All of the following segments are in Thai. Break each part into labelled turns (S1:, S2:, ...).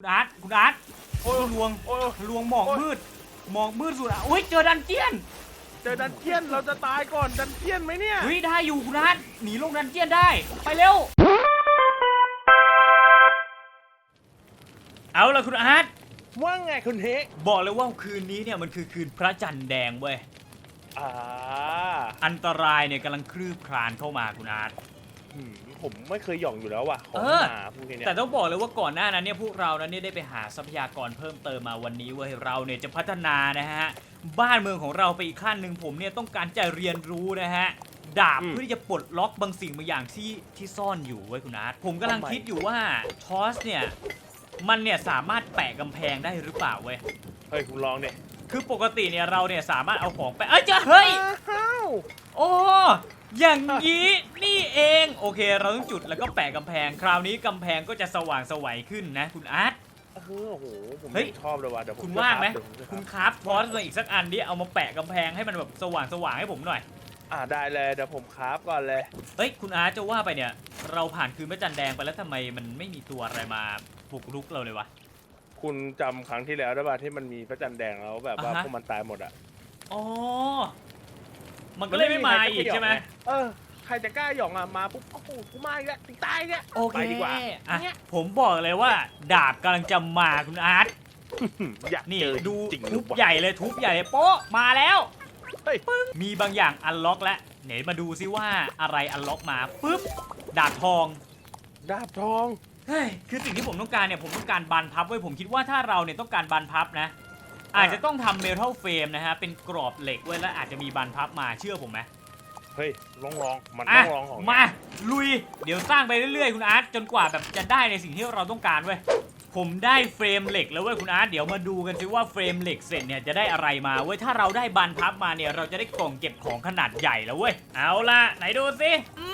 S1: คุณอาร์ตคุณอาร์ต
S2: โอ้ย
S1: ลวง
S2: โอ้ย
S1: ลวงหมอกมืดหมอกมืดสุดอะอุ้ยเจอดันเจียน
S2: เจอดันเจียนเราจะตายก่อนดันเจียนไหมเนี่ย
S1: เฮ้ยได้อยู่คุณอาร์ตหนีลงดันเจียนได้ ไปเร็ว เอาละคุณอาร์ต
S2: ว่าไงคุณเฮก
S1: บอกเลยว่าคืนนี้เนี่ยมันคือคืนพระจันทร์แดงเว้ย
S2: อ่า
S1: อันตรายเนี่ยกำลังคลืบคลานเข้ามาคุณอาร์ต
S2: หืม ผมไม่เคยหย่องอยู่แล้วว่ะของ
S1: เออ
S2: หมาพวกนี้เนี่ย
S1: แต่ต้องบอกเลยว่าก่อนหน้านั้นเนี่ยพวกเรานั้นเนี่ยได้ไปหาทรัพยากรเพิ่มเติมมาวันนี้เว้ยเราเนี่ยจะพัฒนานะฮะบ้านเมืองของเราไปอีกขั้นหนึ่งผมเนี่ยต้องการจะเรียนรู้นะฮะดาบเพื่อที่จะปลดล็อกบางสิ่งบางอย่างที่ที่ซ่อนอยู่เว้ยคุณอาร์ตผมกำลังคิดอยู่ว่าทอสเนี่ยมันเนี่ยสามารถแปะกำแพงได้หรือเปล่าเว้ย
S2: เฮ้ยคุณลองดิ
S1: คือปกติเนี่ยเราเนี่ยสามารถเอาของไปเอ้ยเจอเฮ้ย
S2: อ้าว
S1: โอ้อย่างนี้ นี่เอง โอเค เราต้องจุดแล้วก็แปะกำแพง คราวนี้กำแพงก็จะสว่างสวัยขึ้นนะ คุณอาร์ต
S2: เออโอ้โหผม
S1: เฮ้ย
S2: ชอบเลยว่ะเดี๋ยวผม
S1: คุณ
S2: จะ
S1: ว่างไหม
S2: เดี๋ยวผจะ
S1: คุณครับพอสมาอีกสักอันดิเอามาแปะกำแพงให้มันแบบสว่างสว่างๆให้ผมหน่อย
S2: อ่าได้เลยเดี๋ยวผมคราฟก่อนเลย
S1: เฮ้ย คุณอาร์ตจะว่าไปเนี่ย เราผ่านคืนพระจันทร์แดงไปแล้วทำไมมันไม่มีตัวอะไรมาบุกรุกเราเลยวะ
S2: คุณจำครั้งที่แล้วได้ป่ะที่มันมีพระจันทร์แดงแล้วแบบว่า
S1: อ่าฮะ
S2: พวกมันตายหมดอะ
S1: อ๋อ มันก็เลยไม่มาอีกใช่ไหม
S2: เออ ใครจะกล้าหย่องอะมาปุ๊บโอ้โหกูมาอีกแล้วกูตายอีกแล้ว
S1: โอเค
S2: ไปดีกว่า
S1: อะผมบอกเลยว่า ดาบกำลังจะมาคุณอาร์ต
S2: หืมอยาก
S1: นี่
S2: เจอ
S1: ดู
S2: จริง
S1: ทุบ
S2: วะ
S1: ใหญ่เลยทุบใหญ่เลยโป๊ะมาแล้ว
S2: เฮ้ย
S1: มีบางอย่างอันล็อกแล้วไหนมาดูซิว่าอะไรอันล็อกมาปุ๊บดาบทอง
S2: ดาบทอง
S1: เฮ้ยคือสิ่งที่ผมต้องการเนี่ยผมต้องการบานพับไว้ยผมคิดว่าถ้าเราเนี่ยต้องการบานพับนะ อาจจะต้องทำเมทัลเฟรมนะฮะเป็นกรอบเหล็กไว้แล้วอาจจะมีบานพับมาเชื่อผมไหม
S2: เฮ้ยลองลองมัน
S1: อะ
S2: ต้องลองของ
S1: มาลุย เดี๋ยวสร้างไปเรื่อยๆ คุณอาร์ตจนกว่าแบบจะได้ในสิ่งที่เราต้องการเว้ยผมได้เฟรมเหล็กแล้วเว้ยคุณอาร์ตเดี๋ยวมาดูกันซิว่าเฟรมเหล็กเสร็จเนี่ยจะได้อะไรมาเว้ยถ้าเราได้บานพับมาเนี่ยเราจะได้กล่องเก็บของขนาดใหญ่แล้วเว้ยเอาล่ะไหนดูสิอื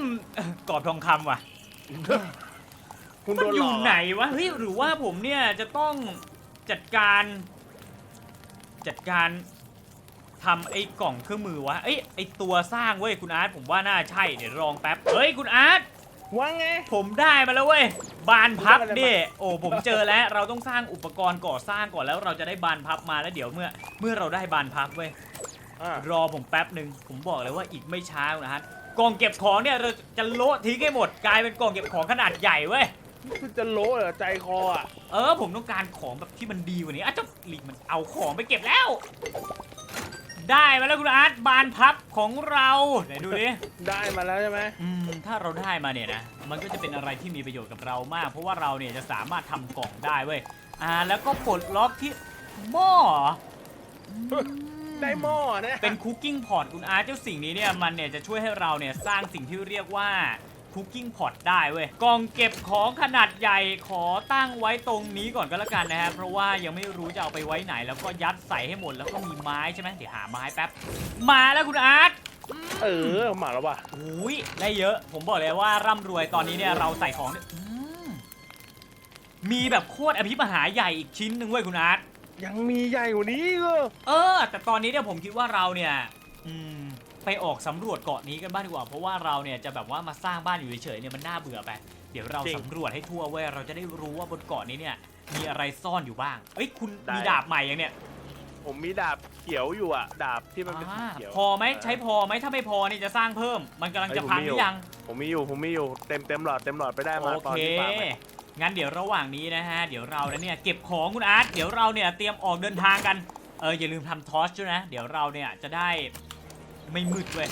S1: มกรอบทองคำว่ะ
S2: คุณ
S1: มั
S2: โด
S1: น
S2: น
S1: อ
S2: หล
S1: ยู่
S2: อก
S1: ไหนวะเฮ้ยหรือว่าผมเนี่ยจะต้องจัดการ จัดการ ทำไอ้กล่องเครื่องมือวะเอ้ยไอ้ตัวสร้างเว้ยคุณอาร์ตผมว่าน่าใช่เดี๋ยวลองแป๊บเฮ้ยคุณอาร์ต
S2: ว่าไง
S1: ผมได้มาแล้วเว้ยบานพับ
S2: ได้อะไรมา
S1: ดิโอ้ผมเจอแล้วเราต้องสร้างอุปกรณ์ก่อสร้างก่อนแล้วเราจะได้บานพับมาแล้วเดี๋ยวเมื่อ เมื่อเราได้บานพับเว้ย
S2: อะ
S1: รอผมแป๊บหนึ่งผมบอกเลยว่าอีกไม่ช้านะฮะกล่องเก็บของเนี่ยเราจะโละทิ้งให้หมดกลายเป็นกล่องเก็บของขนาดใหญ่เว้ย
S2: คุณจะโละเหรอใจคออะ
S1: เออผมต้องการของแบบที่มันดีกว่านี้อะเจ้าลิงมันเอาของไปเก็บแล้ว ได้มาแล้วคุณอาร์ตบานพับของเราไหนดูดิ
S2: ได้มาแล้วใช่ไหม
S1: อืมถ้าเราได้มาเนี่ยนะมันก็จะเป็นอะไรที่มีประโยชน์กับเรามาก เพราะว่าเราเนี่ยจะสามารถทำกล่องได้เว้ยอ่าแล้วก็ปลดล็อกที่หม้ออืม
S2: ได้หม้อเนี่ย
S1: เป็นคุกกิ้งพอตคุณอาร์ตเจ้าสิ่งนี้เนี่ยมันเนี่ยจะช่วยให้เราเนี่ยสร้างสิ่งที่เรียกว่า คุกกิ้งพอตได้เว้ยกล่องเก็บของขนาดใหญ่ขอตั้งไว้ตรงนี้ก่อนก็แล้วกันนะฮะเพราะว่ายังไม่รู้จะเอาไปไว้ไหน แล้วก็ยัดใส่ให้หมดแล้วก็มีไม้ใช่ไหมเดี๋ยวหาไม้แป๊บมาแล้วคุณอาร์ต
S2: เออมาแล้วว่ะ
S1: อุ้ยได้เยอะ ผมบอกเลยว่าร่ำรวยตอนนี้เนี่ยเราใส่ของเนี่ยอืมมีแบบโคตรอภิมหาใหญ่อีกชิ้นหนึ่งเว้ยคุณอาร์ต
S2: ยังมีใหญ่กว่านี้อีก็
S1: เออ แต่ตอนนี้เนี่ยผมคิดว่าเราเนี่ย อืม ไปออกสำรวจเกาะนี้กันบ้างดีกว่า เพราะว่าเราเนี่ยจะแบบว่ามาสร้างบ้านอยู่เฉยๆเนี่ยมันน่าเบื่อไป เดี๋ยวเราสำรวจให้ทั่วเว้ยเราจะได้รู้ว่าบนเกาะนี้เนี่ยมีอะไรซ่อนอยู่บ้างเอ้ยคุณมีดาบใหม่ยังเนี่ย
S2: ผมมีดาบเขียวอยู่อะ ดาบที่มันเป็นสี
S1: อ่า
S2: เขียว
S1: พอไหมใช้พอไหมถ้าไม่พอนี่จะสร้างเพิ่ม มันกำลังจะพังหรือยัง
S2: ผมมีอยู่ผมมีอยู่เต็มเต็มหลอดเต็มหลอดไปได้มา
S1: โอ
S2: ตอน
S1: เค
S2: ที่ฟาร์มอะ
S1: งั้นเดี๋ยวระหว่างนี้นะฮะ เดี๋ยวเราเนี่ยเก็บของคุณอาร์ต เดี๋ยวเราเนี่ยเตรียมออกเดินทางกัน เอออย่าลืมทำทอสด้วยนะ เดี๋ยวเราเนี่ยจะได้ ไม่มืดเว้ย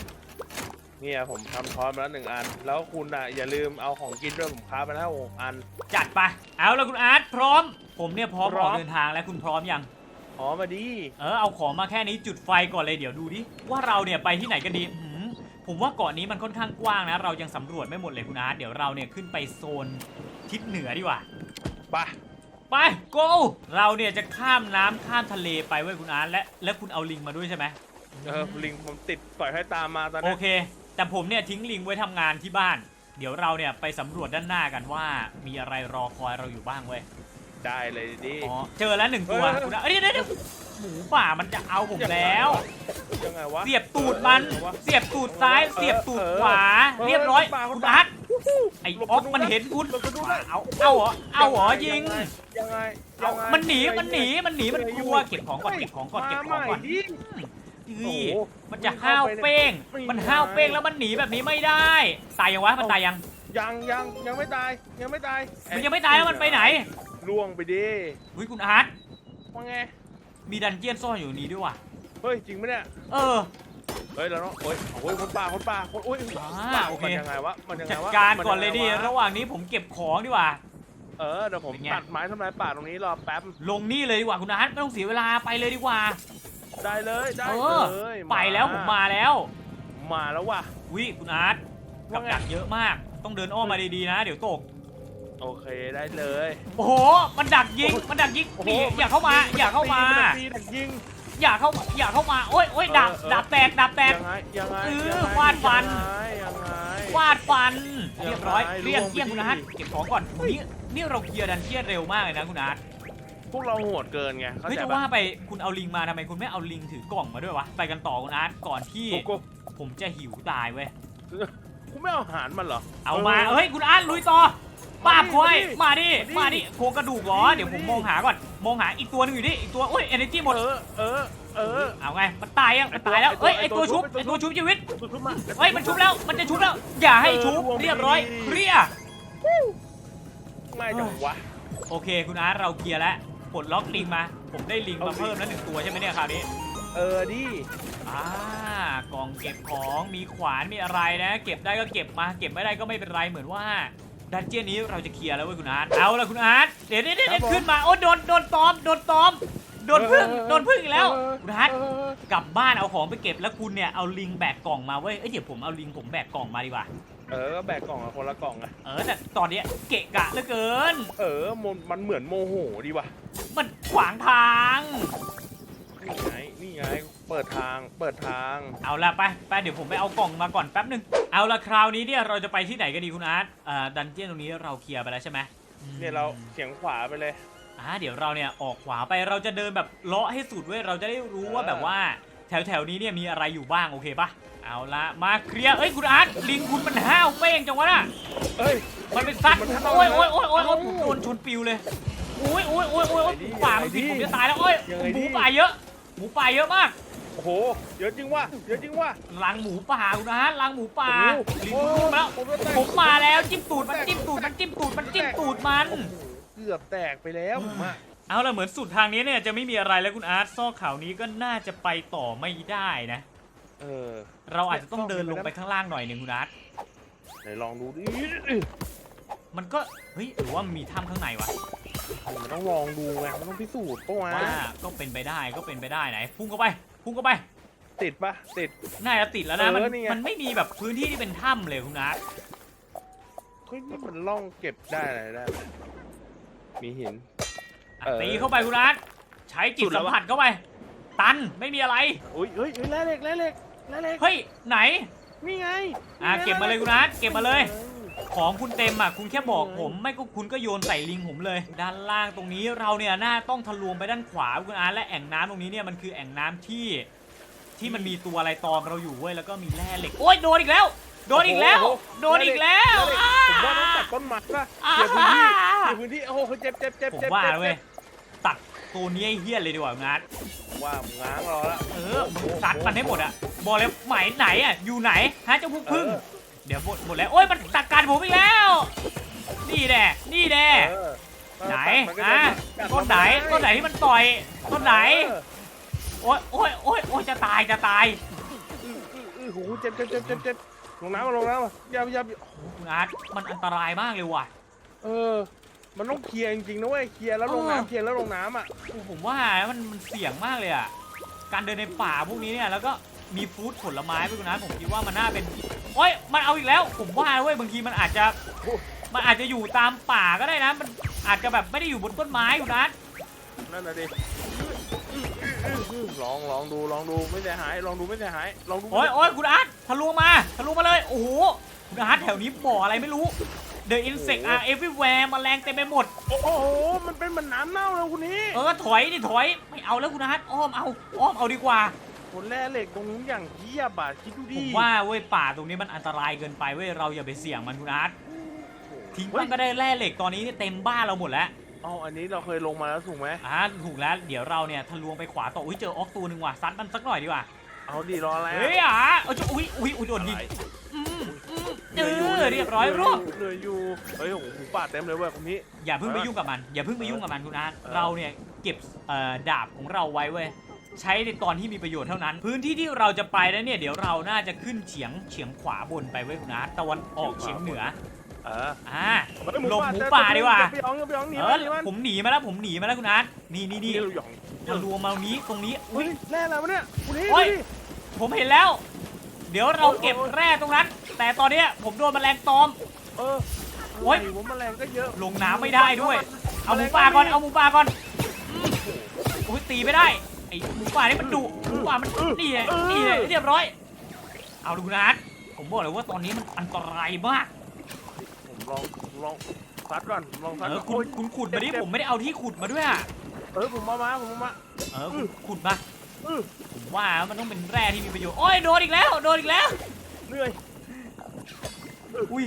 S2: เนี่ยผมทำทอสมาแล้วหนึ่งอัน แล้วคุณอะอย่าลืมเอาของกินด้วยผมคราฟมาแล้วหกอัน
S1: จัดไป เอาละคุณอาร์ตพร้อม ผมเนี่ยพร้อม
S2: พร้
S1: อ
S2: อ
S1: อ
S2: ม
S1: กเดินทางแล้วคุณพร้อมยัง
S2: หอมาดี
S1: เออเอาของมาแค่นี้จุดไฟก่อนเลยเดี๋ยวดูดิว่าเราเนี่ยไปที่ไหนกันดีหืมผมว่าเกาะนี้มันค่อนข้างกว้างนะ เรายังสำรวจไม่หมดเลยคุณอาร์ตเดี๋ยวเราเนี่ยขึ้นไปโซนทิศเหนือดีกว่า
S2: ไป
S1: ไป go เราเนี่ยจะข้ามน้ำข้ามทะเลไปเว้ยคุณอาร์ตและและคุณเอาลิงมาด้วยใช่ไหม
S2: เออลิงผมติดปล่อยให้ตามมาตอน
S1: โอ
S2: นี้
S1: เค แต่ผมเนี่ยทิ้งลิงไว้ทำงานที่บ้าน เดี๋ยวเราเนี่ยไปสำรวจด้านหน้ากันว่ามีอะไรรอคอยเราอยู่บ้างเว้ย
S2: ได้เลยดิ
S1: อ๋อ เจอแล้วหนึ่งตัว
S2: เฮ้ย
S1: คุณอาร์ตเอ้ยเดี๋ยวเดี๋ยวหมูป่ามันจะเอาผมแล้ว
S2: ยังไงวะ
S1: เสียบตูดมัน
S2: เออวะ
S1: เสียบตูดซ้าย
S2: เออ
S1: เสียบตูด
S2: เออ
S1: ขวา
S2: เออ
S1: เรียบร้อย
S2: ปาก
S1: คุณ
S2: ปาก
S1: อาร์ตไอ้ออกมันเห็นคุณเอาเอาเหรอ เอาเหรอยิง
S2: ยังไง
S1: เอา
S2: ยังไง
S1: มันหนี มันหนี มันหนี มันกลัว เก็บของก่อน เก็บของก่อน เก็บของก่อน
S2: มาใหม่ดิ โอ้
S1: นี่
S2: โห
S1: มันจะห้าวเป้ง
S2: ไม่
S1: มันห้าวเป้ง
S2: ได้
S1: แล้วมันหนีแบบนี้ไม่ได้ ตายยังวะ มันตายยัง
S2: ยังยังยังไม่ตายยังไม่ตาย
S1: มันยังไม่ตายแล้วมันไปไหน
S2: ล่วงไปดิ
S1: วิคุณอาร์ต
S2: ว่าไง
S1: มีดันเจียนซ่อนอยู่นี้ด้วยว่ะ
S2: เฮ้ยจริงไหมเนี่ย
S1: เออ
S2: เฮ้ยเราต้องเฮ้ยโอ้ยคนป่าคนป่าคนโอ้ย
S1: อ่าโอเค
S2: มันยังไงวะ มันยังไง
S1: จัด
S2: วะ
S1: การ
S2: มั
S1: ก่อนเลยดิ
S2: งไงวะ
S1: ระหว่างนี้ผมเก็บของดีกว่า
S2: เออเดี๋ยวผม
S1: เป็นไง
S2: ตัดไม้ทำลายป่าตรงนี้รอแป๊บ
S1: ลงนี่เลยดีกว่าคุณอาร์ตไม่ต้องเสียเวลาไปเลยดีกว่า
S2: ได้เลยได้
S1: เอ
S2: เล
S1: อยไปแล้วผมมาแล้ว
S2: มาแล้วว่ะ
S1: วิคุณอาร์ตกับ
S2: ว่าไง
S1: ดักเยอะมาก ต้องเดินอ้อมมาดีๆนะ เดี๋ยวตก
S2: โอเคได้เลย
S1: โอ้โห มันดักยิง มันดักยิง
S2: โอ้โห
S1: นี่อย่าเข้ามา อย่าเข้ามา
S2: ตีดักยิง
S1: อย่าเข้ามาอย่าเข้ามา โอ้ยโอ้ย
S2: เออ
S1: ดับ
S2: เออ
S1: ดับแตกดับแตก
S2: ยังไงยังไง
S1: เออ
S2: ยังไง
S1: ฟาดฟัน
S2: ยังไงยังไง
S1: ฟาดฟัน
S2: ยังไง
S1: เรียบร้อยเกลี้ยง
S2: ล่วงไป
S1: เกลี้ยง
S2: ดิ
S1: คุณอาร์ตเก็บของก่อนนี่นี่เราเคลียร์ดันเจียนเร็วมากเลยนะคุณอาร์ต
S2: พวกเราโหดเกินไงเข้า
S1: เฮ้ย
S2: ใจ
S1: จะ
S2: ปะ
S1: ว่าไปคุณเอาลิงมาทำไมคุณไม่เอาลิงถือกล่องมาด้วยวะ ไปกันต่อคุณอาร์ตก่อนที่
S2: โกโก้
S1: ผมจะหิวตายเว้ย
S2: กูไม่เอาอาหารมันเหรอ
S1: เอามา เฮ้ยคุณอาร์ตลุยต่อป้าบควาย
S2: มา
S1: มา
S2: ดิ
S1: ดิ
S2: มา
S1: มา
S2: ดิ
S1: ดิโครงกระดูกเหรอ
S2: มาดิ
S1: เดี๋ยวผม
S2: มาดิ
S1: มองหาก่อน มองหาอีกตัวหนึงอยู่ดิ อีกตัว โอ้ยเอเนจีหมด
S2: เออ เออ เออ
S1: เอาไง มันตายยัง มันตายแล้ว
S2: ไอ้ตัว
S1: เฮ้ยไอ
S2: ไอ้
S1: ตัว
S2: ตัว
S1: ชุบ
S2: ไอ้
S1: ไอ
S2: ตัว
S1: ตัวชุบชีวิต
S2: ทุบๆมา
S1: เฮ้ยมันชุบแล้ว มันจะชุบแล้ว อย่าให้ชุบ
S2: เออรวม
S1: เรียบร้อย
S2: ดี
S1: เคลียร์
S2: ง่ายจังวะ
S1: โอเค คุณอาร์ตเราเคลียร์แล้ว ปลดล็อกลิงมา ผมได้ลิงมาเพิ่มแล้วหนึ่งตัวใช่ไหมเนี่ยคราวนี้
S2: เออดิ
S1: อ่ากล่องเก็บของมีขวานมีอะไรนะ เก็บได้ก็เก็บมา เก็บไม่ได้ก็ไม่เป็นไรเหมือนว่าดันเจี้ยนนี้เราจะเคลียร์แล้วเว้ยคุณอาร์ตเอาละคุณอาร์ตเดี๋ยวเดี๋ยวเดี๋ยวขึ้นมาโอ้โดนโดนตอมโดนตอมโดนพึ่งโดนพึ่งอีกแล้วคุณอาร์ต
S2: เออก
S1: ลับบ้านเอาของไปเก็บแล้วคุณเนี่ยเอาลิงแบกกล่องมาเว้ยเอ้ยเดี๋ยวผมเอาลิงผมแบกกล่องมาดีกว่า
S2: เออก็แบกกล่องอะคนละกล่องอะ
S1: เออแต่ตอนเนี้ยเกะกะเหลือเกิน
S2: เออมันมันเหมือนโมโหดีว่ะ
S1: มันขวางทาง
S2: นี่ไง นี่ไง เปิดทาง เปิดทาง
S1: เอาละไปไปเดี๋ยวผมไปเอากล่องมาก่อนแป๊บหนึงเอาละคราวนี้เนี่ยเราจะไปที่ไหนกันดีคุณอาร์ตอ่าดันเจี้ยนตรงนี้เราเคลียร์ไปแล้วใช่ไหมอืม
S2: เนี่ยเราเฉียงขวาไปเลย
S1: อ่าเดี๋ยวเราเนี่ยออกขวาไปเราจะเดินแบบเลาะให้สุดเว้ยเราจะได้รู้ว่า
S2: เออ
S1: แบบว่า แถวแถวๆนี้เนี่ยมีอะไรอยู่บ้างโอเคปะเอาละมาเคลียร์เอ้ยคุณอาร์ตลิงคุณมันห้าวเป้งจังวะน่ะ
S2: เอ้ย
S1: มันเป็นซัด
S2: มันห้าว
S1: โอ้ย
S2: นะ
S1: โอ้ยโอ้ยโอ้ยโอ้ย
S2: เอ้า
S1: ผมโดนชนปิวเลยโอ้ยโอ้ยโอ้ยโอ้ยโอ้ย
S2: ยังไงดี
S1: หมูป่ามันผิด
S2: ยังไงดี
S1: ผมจะตายแล้วโอ้ย
S2: ยังไง
S1: ห
S2: ดี
S1: มูป่าเยอะ หมูป่าเยอะมาก
S2: โอ้โหเยอะจริงว่ะเยอะจริงว่ะ
S1: ลังหมูป่าคุณอาร์ตลังหมูป่า
S2: โอ้โห
S1: ลิงคุณรู้มาแล้ว
S2: ผมจะแตก
S1: ผมมาแล้วจิ้มตูดมันจิ้มตูดมันจิ้มตูดมันจิ้มตูดมัน
S2: โอ้โหเกือบแตกไปแล้วผมอะ
S1: เอาละเหมือนสุดทางนี้เนี่ยจะไม่มีอะไรแล้วคุณอาร์ตซอกเขานี้ก็น่าจะไปต่อไม่ได้นะ
S2: เออ
S1: เราอาจจะต้องเดินลงไปข้างล่างหน่อยหนึ่งคุณอาร์ต
S2: ไหนลองดูดิ
S1: มันก็เฮ้ยหรือว่ามันมีถ้ำข้างในวะ
S2: มันต้องลองดูไงมันต้องพิสูจน์ปะวะ
S1: ว่าก็เป็นไปได้ก็เป็นไปได้ไหน พุ่งเข้าไป พุ่งเข้าไป
S2: ติดปะติด
S1: น่าจะติดแล้วนะ
S2: เออ
S1: มัน
S2: นี่ไง
S1: มันไม่มีแบบพื้นที่ที่เป็นถ้ำเลยคุณอาร์ต
S2: เฮ้ยนี่มันล่องเก็บได้อะไรได้ไหมมีหิน
S1: อะ
S2: เออ
S1: ตีเข้าไปคุณอาร์ตใช้จิ
S2: สุ
S1: ต
S2: ดแล้
S1: สัม
S2: ววะ
S1: ผัสเข้าไป ตันไม่มีอะไร
S2: อุ้ยเฮ้ยเฮ้ยแร่เหล็กแร่เหล็กแร่เหล็ก
S1: เฮ้ยไหน
S2: นี่ไง
S1: อะ
S2: นี่ไง
S1: เก็บมาเลยคุณอาร์ตเก็บมาเลย
S2: ออ
S1: ของคุณเต็มอะคุณแค่บอก
S2: เออ
S1: ผม ไม่ก็คุณก็โยนใส่ลิงผมเลย ด้านล่างตรงนี้เราเนี่ยน่าต้องทะลวงไปด้านขวาคุณอาร์ตและแอ่งน้ำตรงนี้เนี่ยมันคือแอ่งน้ำที่ที่มันมีตัวอะไรตอมเราอยู่เว้ยแล้วก็มีแร่เหล็กโอ้ยโดนอีกแล้ว โดนอีกแล้ว
S2: โอ้โห
S1: โดนอีกแล้ว
S2: ผมว่าต้องตัดต้นไม้ป่ะ
S1: อ่า
S2: เกี่ยวพื้นที่เกี่ยวพื้นที่โอ้โหเจ็บเจ็บเจ็บ
S1: ผม
S2: เจ็บ
S1: ว่า
S2: จ็บ
S1: เว้ยตัดตัวนี้ไอ้เฮี้ยเลยดีกว่าคุณอาร์ต
S2: ว่ามึงง้างรอละ
S1: เออมึงซัดมันให้หมดอะบอกเลยหมายไหนอะอยู่ไหนฮะเจ้าพวกพึ่ง
S2: เออ
S1: เดี๋ยวหมดหมดแล้ว โอ้ยมันตัดการผมอีกแล้ว นี่แน่นี่แน่
S2: เออ
S1: ไหน
S2: ตัดมัก็
S1: อะ
S2: จะ
S1: ต้นไหนต้นไหนที่มันต่อย ต้นไหน
S2: เออ
S1: โอ้ยโอ้ยโอ้ยโอ้ยจะตายจะตาย
S2: อื้ออื้ออื้อโหเจ็บเจ็บเจ็บเจ็บเจ็บลงน้ำมาลงน้ำมาอย่าอย่าอย่า
S1: คุณอาร์ตมันอันตรายมากเลยว่ะ
S2: เออ มันต้องเคลียร์จริงๆนะเว้ยเคลียร์แล้วลง
S1: เออ
S2: น้ำเคลียร์แล้วลงน้ำอะ
S1: โอ้ผมว่ามันมันเสี่ยงมากเลยอะ การเดินในป่าพวกนี้เนี่ยแล้วก็ มีฟรุตผลไม้ไปคุณอาร์ตผมคิดว่ามันน่าเป็นโอ้ยมันเอาอีกแล้ว ผมว่าเว้ยบางทีมันอาจจะมันอาจจะอยู่ตามป่าก็ได้นะ มันอาจจะแบบไม่ได้อยู่บนต้นไม้คุณอาร์ต
S2: นั่นน่ะดิลองลองดูลองดูไม่เสียหายลองดูไม่เสียหายลองดู
S1: โอ้ยโอ้ยคุณอาร์ตทะลวงมาทะลวงมาเลยโอ้โหคุณอาร์ตแถวนี้บ่ออะไรไม่รู้ The insect are everywhere แมลงเต็มไปหมด
S2: โอ้โห มันเป็นเหมันน้ำเน่าเลยคุณนี้
S1: เออถอยดิถอย ไม่เอาแล้วคุณอาร์ตอ้อมเอาอ้อมเอาดีกว่า
S2: ค นแร่เหล็กตรงนู้นอย่างเทียบอะคิดดู
S1: ผ
S2: ดิ
S1: มว่าเว้ยป่าตรงนี้มันอันตรายเกินไปเว้ยเราอย่าไปเสี่ยงมันคุณอาร์ต
S2: โอ้
S1: ทิ้งบ้างก็ได้แร่เหล็กตอนนี้เนี่ยเต็มบ้านเราหมดแล้ว
S2: อ๋ออันนี้เราเคยลงมาแล้วถูกไหม
S1: อ่าถูกแล้วเดี๋ยวเราเนี่ยทะลวงไปขวาต่ออุ้ยเจอออกตัวหนึ่งว่ะซัดมันสักหน่อยดีกว่า
S2: เอาดีรออะไรอะ
S1: เฮ้ยอะเอาจะอุ้ยอุ้ยอุ้ยโดนยิง
S2: อะไร
S1: อืมอืม
S2: เห
S1: เอ
S2: นื่อยอยู่
S1: อเรียบร้อยรวบ
S2: เหนื่อยอยู่เฮ้ยโอ้โหหมูป่าเต็มเลยเว้ยคนนี้
S1: อย่าเพิ่งไปยุ่งกับมัน อย่าเพิ่งไปยุ่งกับมันคุณอาร์ต
S2: เออ
S1: เราเนี่ยเก็บเอ่อดาบของเราไว้เว้ย ใช้ในตอนที่มีประโยชน์เท่านั้น พื้นที่ที่เราจะไปแล้วเนี่ยเดี๋ยวเราน่าจะขึ้นเฉียงเฉียงขวาบนไปเว้ยคุณอาร์ตตะวันออกเฉียงเหนือ
S2: เออ
S1: อ่า
S2: เฮ้ย
S1: ลงหมู
S2: เจอ
S1: ป่าดีกว่า
S2: เจอพี่อ๋องเจอพี่อ๋องหนี
S1: เอ
S2: มา
S1: อ
S2: หนีมา
S1: ผมหนีมาแล้วผมหนีมาแล้วคุณอาร์ตนี่นี่
S2: นี่
S1: นี่
S2: เราหยอง
S1: ทะลวงมาตรงนี้ตรงนี้
S2: เฮ้
S1: อุ้
S2: ย
S1: ย
S2: แร่อะไรวะเนี่ยคุณนี่
S1: โอ้
S2: ดู
S1: ย
S2: ดิ
S1: ผมเห็นแล้ว เดี๋ยวเรา
S2: โอ้ย
S1: เก็บ
S2: โอ้ย
S1: แร่ตรงนั้น แต่ตอนเนี้ยผมโดนแมลงตอม
S2: เออ
S1: โอ้ยะ
S2: ไรวะแมลงก็เยอะ
S1: ลงน้ำไม่ได้ด้วย เอาหมูป่าก่อน เอาหมูป่าก่อนอืมโอ้ยตีไม่ได้ ไอ้หมูป่านี่มันดุหมูป่ามันนี่เลยนี่เลยเรียบร้อย เอาดูนะผมบอกเลยว่าตอนนี้มันอันตรายมาก
S2: ผมลองผมลองซัดก่อนผมลองซัด
S1: เออ
S2: ก่อน
S1: คุณ
S2: โอ้ย
S1: คุณขุดมาดิ
S2: เจ็บ
S1: ผมไม่ได้เอาที่ขุดมาด้วยอะ
S2: เออผมมามาผมมามา
S1: เออคุณขุดมา
S2: เออ
S1: ผมว่ามันต้องเป็นแร่ที่มีประโยชน์โอ้ยโดนอีกแล้วโดนอีกแล้ว
S2: เหนื่อย
S1: อุ้ย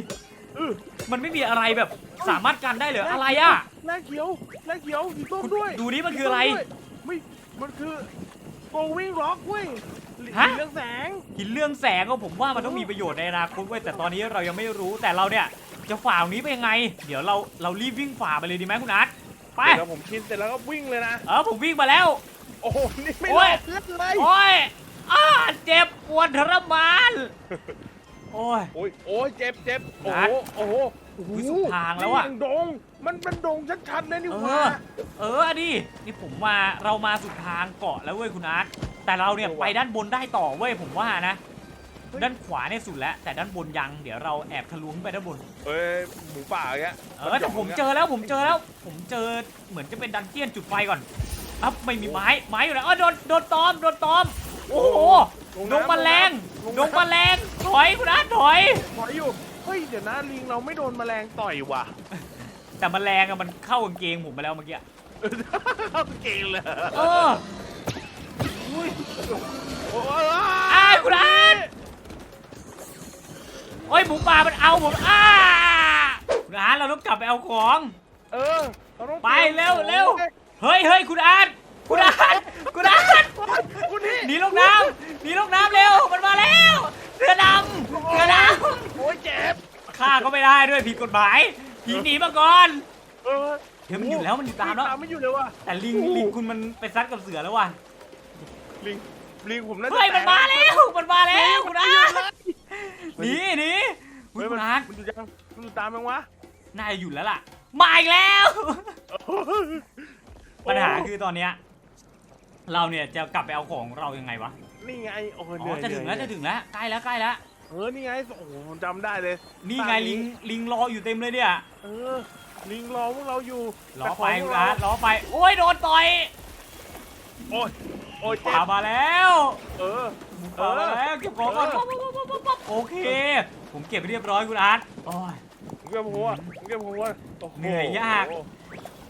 S2: เออ
S1: มันไม่มีอะไรแบบสามารถกันได้เหรออะไรอะ
S2: แร่เขียวแร่เขียวสีส้มด้วย
S1: ดูนี่มันคืออะไร
S2: สีส้มด้วยไม่ มันคือโกวิ่งล็อกเว้ย
S1: ฮะ
S2: เรื่องแสง
S1: หินเรื่องแสงก็ผมว่ามันต้องมีประโยชน์ในอนาคตเว้ยแต่ตอนนี้เรายังไม่รู้แต่เราเนี่ยจะฝ่าตรงนี้ไปยังไง เดี๋ยวเราเรารีบวิ่งฝ่าไปเลยดีไหมคุณอาร์ตไป
S2: เดี๋ยวผมกินเสร็จแล้วก็วิ่งเลยนะ
S1: เออผมวิ่งมาแล้ว
S2: โอ้โห นี่ไม่
S1: โอ้
S2: รอยดเลือดเลย
S1: โอ้ยอ้าเจ็บปวดทรมาน โอ้ย
S2: โอ้ย โอ้ย เจ็บเจ็บโอ้
S1: นั
S2: โห
S1: ด
S2: โอ้โหโอ้โห
S1: อุ๊ยสุดทางแล้วอะ
S2: นี่มันดง มันเป็นดงชัดๆเลยนี่
S1: เอ
S2: หว่า
S1: อ เอออะดินี่ผมมาเรามาสุดทางเกาะแล้วเว้ยคุณอาร์ตแต่เราเนี่ยไปด้านบนได้ต่อเว้ยผมว่านะ ด้านขวาเนี่ยสุดแล้ว แต่ด้านบนยังเดี๋ยวเราแอบทะลวงขึ้นไปด้านบน
S2: เอ้ยหมูป่าอย่างเงี้ย
S1: เออแต่ผมเจอแล้วผมเจอแล้ว ผมเจอเหมือนจะเป็นดันเจียนจุดไฟก่อนอะไม่มีไม้ไม้อยู่ไหนเออโดนโดนตอมโดนตอม โอ้โหดงแมลงดงแมลงถอยคุณอาร์ตถอย
S2: ถอยอยู่เฮ้ยเดี๋ยวนะลิงเราไม่โดนแมลงต่อยว่ะ
S1: แต่แมลงอะมันเข้ากางเกงผมไปแล้วเมื่อกี้
S2: เข้าเกงเลย
S1: เอออุ้ย
S2: โอ้ย
S1: อ้าวคุณอาร์ตโอ้ยหมูป่ามันเอาผมอ้าคุณอาร์ตเราต้องกลับไปเอาของ
S2: เออเราต้อง
S1: ไปเร็วเร็วเฮ้ยเฮ้ยคุณอาร์ตคุณอาร์ตคุณอาร์ต
S2: คุณนี่
S1: หนีลงน้ำหนีลงน้ำเร็วมันมาแล้ว เรือดำเรือด
S2: โอ้ยเจ็บำ
S1: ฆ่าก็ไม่ได้ด้วยผิดกฎหมายผีหนีมาก่อน
S2: เออ
S1: เดี๋ยวมันอยู่แล้วมันอยู่ตามแล้ว
S2: ตามไม่อยู่เลยว่ะ
S1: แต่ลิงลิงคุณมันไปซัดกับเสือแล้วว่ะ
S2: ลิงลิงผมน่าจะ
S1: เฮ้ยมัน
S2: แตก
S1: มาแล้วมันมาแล้วคุณอาร์ตหนีหนีคุ
S2: เฮ้ย
S1: ณ
S2: มัน
S1: อาร์ต
S2: มันอยู่ยังมันอยู่ตามยังวะ
S1: น่าจะหยุดแล้วล่ะมาอีกแล้ว ปัญหาคือตอนเนี้ยเราเนี่ยจะกลับไปเอาของเรายังไงวะ
S2: นี่ไงโอ้ย
S1: อ๋
S2: เหนื่
S1: อ
S2: อย
S1: จะถึงแล้ว
S2: เหนื่
S1: จะ
S2: อย
S1: ถึงแล้วใกล้แล้วใกล้แล้ว
S2: เออนี่ไงโอ้โหผมจำได้เลย
S1: นี่ไงลิงลิงรออยู่เต็มเลยเนี่ย
S2: เออลิงรอพวกเราอยู่
S1: ล้อ
S2: แต่ข
S1: ไป
S2: งพ
S1: คุ
S2: ว
S1: ณ
S2: ก
S1: อา
S2: เรา
S1: ร์ตล้อไปโอ้ยโดนต่อย
S2: โอ้ยโอ้ยเจ็บ
S1: ป่ามาแล้ว
S2: เออ
S1: หมูป่ามาแล้วเก็บของก่อนปั๊บปั๊บปั๊บปั๊บปั๊บโอเค ผมเก็บไปเรียบร้อยคุณอาร์ตโอ้ย
S2: ผมเก็บหัวผมเก็บหัวโโเห
S1: นื่อยยาก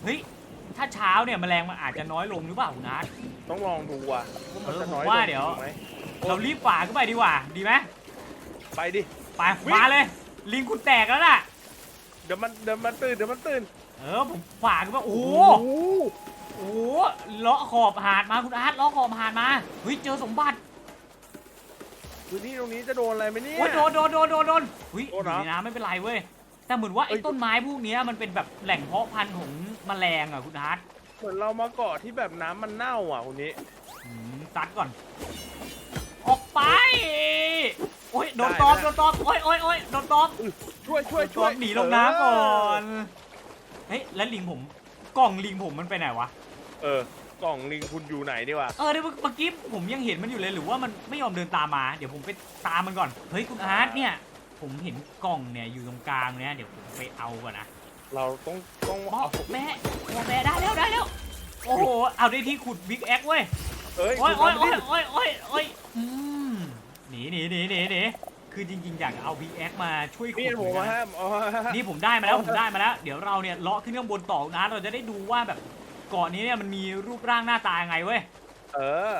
S1: เฮ้ย ถ้าเช้าเนี่ยแมลงมันอาจจะน้อยลงหรือเปล่าคุณอาร์ต
S2: ต้องลองดูว่ะว่ามันจะน้อย
S1: เออผมว่า
S2: ลง
S1: เดี๋ยว
S2: ไหม
S1: เรารีบฝ่าขึ้นไปดีกว่า ดีไหม
S2: ไปดิ
S1: ไป
S2: วิ่ง
S1: มาเลย ลิงคุณแตกแล้วน่ะ
S2: เดี๋ยวมันเดี๋ยวมันตื่นเดี๋ยวมันตื่น
S1: เออผมฝ่าขึ้นไปโอ้โห
S2: โห
S1: โอ้โหเลาะขอบหาดมาคุณอาร์ตเลาะขอบหาดมาเฮ้ยเจอสมบัติ
S2: พื้นที่ตรงนี้จะโดนอะไรไหมเนี่ย
S1: โอ้ยโดนโดนโดนโดนโดนเฮ้ยอ
S2: โดนเหร
S1: ยู่
S2: อ
S1: ในน้ำไม่เป็นไรเว้ย แต่เหมือนว่า
S2: เอ้
S1: ไอ้
S2: ย
S1: ต้นไม้พวกเนี้ยมันเป็นแบบแหล่งเพาะพันธุ์ของแมลงอะคุณอาร์ต
S2: เหมือนเรามาเกาะที่แบบน้ำมันเน่าอะคนนี้
S1: อืมตัดก่อน ออกไป โอ้ยโดน
S2: ได้
S1: ตอม
S2: ได้
S1: โดนตอมโอ้ยโอ้ยโอ้ยโดนตอม
S2: ช่วยช่วย
S1: โดนต
S2: ช่
S1: อ
S2: วย
S1: มหนีลงน้ำก่อน เฮ้ยแล้วลิงผมกล่องลิงผมมันไปไหนวะ
S2: เออ กล่องลิงคุณอยู่ไหนดีวะ
S1: เออเดี๋ยวเมื่อกี้ผมยังเห็นมันอยู่เลยหรือว่ามันไม่ยอมเดินตามมา เดี๋ยวผมไปตามมันก่อน เฮ้ยคุณอาร์ตเนี่ย ผมเห็นกล่องเนี่ยอยู่ตรงกลางเนี่ยเดี๋ยวผมไปเอาก่อนนะ
S2: เราต้องต้อง
S1: บอ
S2: เอา
S1: กแม่บอกแม่ได้แล้วได้แล้ว โอ้โห เอาได้ที่ขุดบิ๊กแอคเว้ย
S2: เอ้ย
S1: โอ้ย
S2: คุ
S1: โอ้
S2: ณ
S1: ย
S2: ทำ
S1: โอ้
S2: ไม่
S1: ย
S2: ได้
S1: โอ้ยโอ้ยโอ้ยอืมหนีหนีหนีหนีหนีคือจริงๆ อยากจะเอาบิ๊กแอคมาช่วยขุ
S2: นี่
S1: ด
S2: ผม
S1: เหมือน
S2: มา
S1: กัน
S2: ห้ามอ๋อ
S1: นี่ผมได้มาแล้วผมได้มาแล้ว เดี๋ยวเราเนี่ยเลาะขึ้นข้างบนต่อนะ เราจะได้ดูว่าแบบเกาะนี้เนี่ยมันมีรูปร่างหน้าตายังไงเว้ย
S2: เออ